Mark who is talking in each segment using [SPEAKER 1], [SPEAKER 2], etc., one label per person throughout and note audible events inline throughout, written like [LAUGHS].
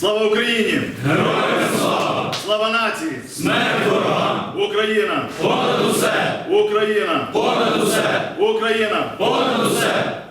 [SPEAKER 1] Слава Україні! Героям слава! Слава нації! Смерть ворогам! Україна! Понад усе! Україна! Понад усе! Україна! Понад усе!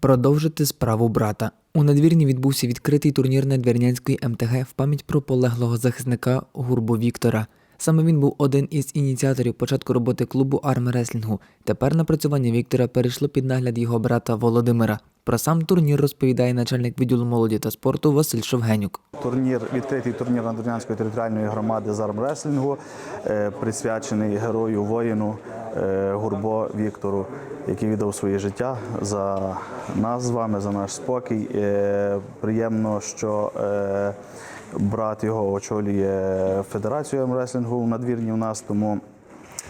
[SPEAKER 2] Продовжити справу брата. У надвірні відбувся відкритий турнір надвірнянської МТГ в пам'ять про полеглого захисника Гурбо Віктора. Саме він був один із ініціаторів початку роботи клубу армреслінгу. Тепер напрацювання Віктора перейшло під нагляд його брата Володимира. Про сам турнір розповідає начальник відділу молоді та спорту Василь Шовгенюк.
[SPEAKER 3] Турнір, відкритий турнір Надвірнянської територіальної громади з армреслінгу, е, присвячений герою воїну е, Гурбо Віктору, який віддав своє життя за нас з вами, за наш спокій. Е, Приємно, що брат його очолює Федерацію мреслінгу в надвірні у нас, тому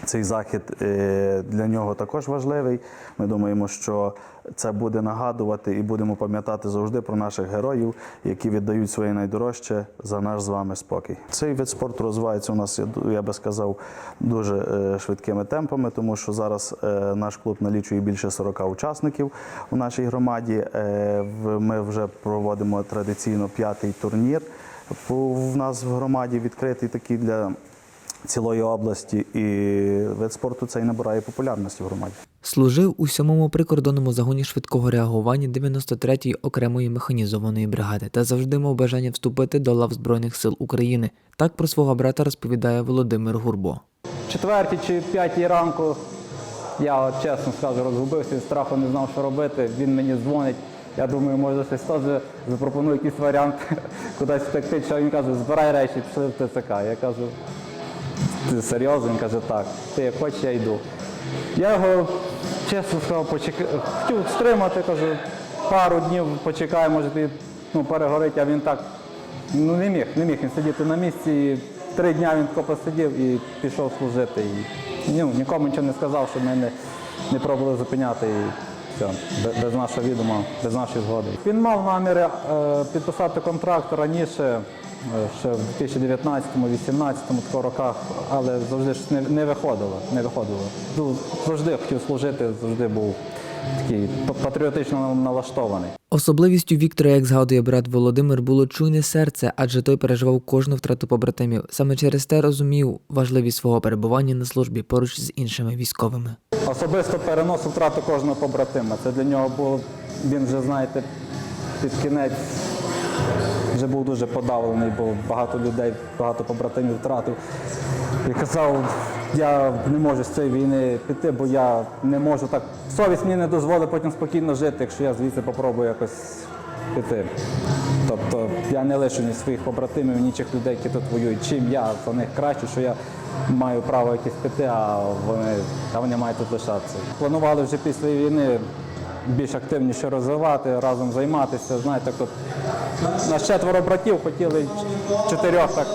[SPEAKER 3] цей захід е, для нього також важливий. Ми думаємо, що це буде нагадувати і будемо пам'ятати завжди про наших героїв, які віддають своє найдорожче за наш з вами спокій. Цей вид спорту розвивається у нас, я би сказав, дуже е, швидкими темпами, тому що зараз е, наш клуб налічує більше 40 учасників у нашій громаді. Ми вже проводимо традиційно п'ятий турнір. В нас в громаді відкритий такий для цілої області, і вид спорту цей набирає популярності в громаді.
[SPEAKER 2] Служив у сьомому прикордонному загоні швидкого реагування 93-ї окремої механізованої бригади та завжди мав бажання вступити до лав Збройних сил України. Так про свого брата розповідає Володимир Гурбо.
[SPEAKER 4] четвертій чи п'ятій ранку я от, чесно скажу, розгубився від страху, не знав, що робити. Він мені дзвонить. Я думаю, може щось теж запропоную якийсь варіант [LAUGHS] кудись втекти. Що він каже, збирай речі, пішли в ТЦК. Я кажу, ти серйозно? Він каже, так, ти як хочеш, я йду. Я його, чесно сказав, почек... хотів стримати, кажу, пару днів почекай, може ти ну, перегорить, а він так ну, не міг, не міг він сидіти на місці. І три дня він тако посидів і пішов служити. І, ну, нікому нічого не сказав, що ми не, не пробували зупиняти. І, без, нашого відома, без нашої згоди. Він мав наміри е, підписати контракт раніше, ще в 2019-2018 такого роках, але завжди ж не, не виходило. Не виходило. Ну, завжди хотів служити, завжди був такий па- патріотично налаштований.
[SPEAKER 2] Особливістю Віктора, як згадує брат Володимир, було чуйне серце, адже той переживав кожну втрату побратимів. Саме через те розумів важливість свого перебування на службі поруч з іншими військовими.
[SPEAKER 4] Особисто переносив втрату кожного побратима. Це для нього було, він вже, знаєте, під кінець вже був дуже подавлений, бо багато людей, багато побратимів втратив. І казав, я не можу з цієї війни піти, бо я не можу так. Совість мені не дозволить потім спокійно жити, якщо я звідси попробую якось піти. Тобто я не лишу ні своїх побратимів, ні інших людей, які тут воюють. Чим я за них краще, що я маю право якесь піти, а вони, а вони мають тут лишатися. Планували вже після війни більш активніше розвивати, разом займатися. Знаєте, тут нас четверо братів хотіли чотирьох, так,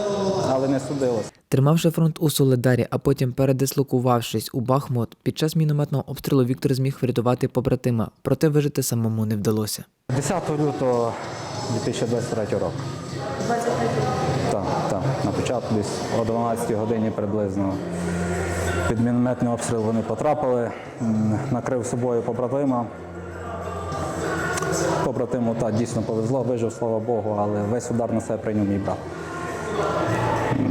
[SPEAKER 4] але не судилось.
[SPEAKER 2] Тримавши фронт у Соледарі, а потім передислокувавшись у Бахмут, під час мінометного обстрілу Віктор зміг врятувати побратима, проте вижити самому не вдалося.
[SPEAKER 4] 10 лютого 2023 року. 23 Так, так. На початку десь о 12 годині приблизно під мінометний обстріл вони потрапили, накрив собою побратима. Побратиму так, дійсно повезло, вижив, слава Богу, але весь удар на себе прийняв мій брат.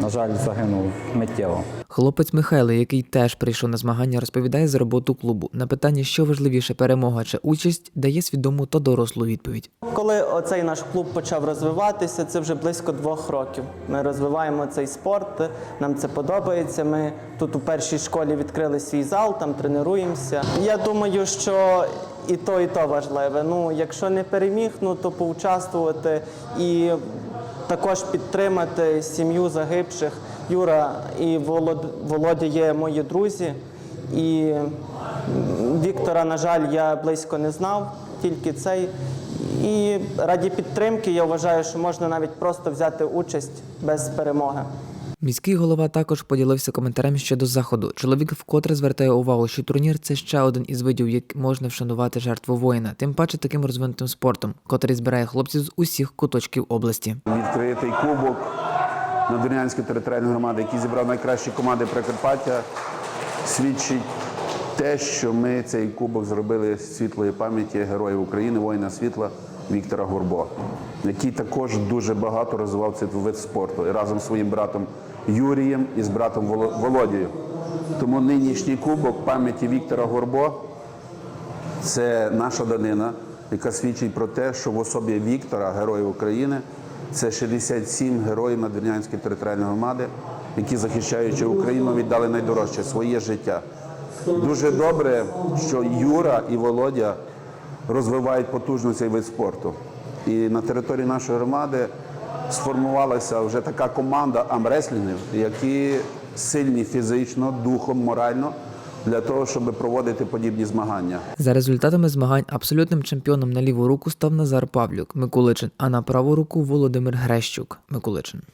[SPEAKER 4] На жаль, загинув миттєво.
[SPEAKER 2] Хлопець Михайло, який теж прийшов на змагання, розповідає за роботу клубу. На питання, що важливіше, перемога чи участь, дає свідому та дорослу відповідь.
[SPEAKER 5] Коли оцей наш клуб почав розвиватися, це вже близько двох років. Ми розвиваємо цей спорт, нам це подобається. Ми тут у першій школі відкрили свій зал, там тренуємося. Я думаю, що і то, і то важливе. Ну, якщо не переміг, ну то поучаствувати і також підтримати сім'ю загибших. Юра і Володя є мої друзі. І Віктора, на жаль, я близько не знав, тільки цей. І раді підтримки я вважаю, що можна навіть просто взяти участь без перемоги.
[SPEAKER 2] Міський голова також поділився коментарем щодо заходу. Чоловік вкотре звертає увагу, що турнір це ще один із видів, як можна вшанувати жертву воїна, тим паче таким розвинутим спортом, котрий збирає хлопців з усіх куточків області.
[SPEAKER 6] відкритий кубок Надвірнянської територіальної громади, який зібрав найкращі команди Прикарпаття, свідчить те, що ми цей кубок зробили з світлої пам'яті героїв України, воїна світла Віктора Гурбо, який також дуже багато розвивав цей вид спорту і разом зі своїм братом Юрієм і з братом Воло- Володією. Тому нинішній кубок пам'яті Віктора Горбо це наша данина, яка свідчить про те, що в особі Віктора, Героя України, це 67 героїв Надвірнянської територіальної громади, які, захищаючи Україну, віддали найдорожче своє життя. Дуже добре, що Юра і Володя розвивають потужно цей вид спорту. І на території нашої громади сформувалася вже така команда амреслінгів, які сильні фізично, духом, морально для того, щоб проводити подібні змагання.
[SPEAKER 2] За результатами змагань абсолютним чемпіоном на ліву руку став Назар Павлюк Миколичин, а на праву руку Володимир Грещук Миколичин.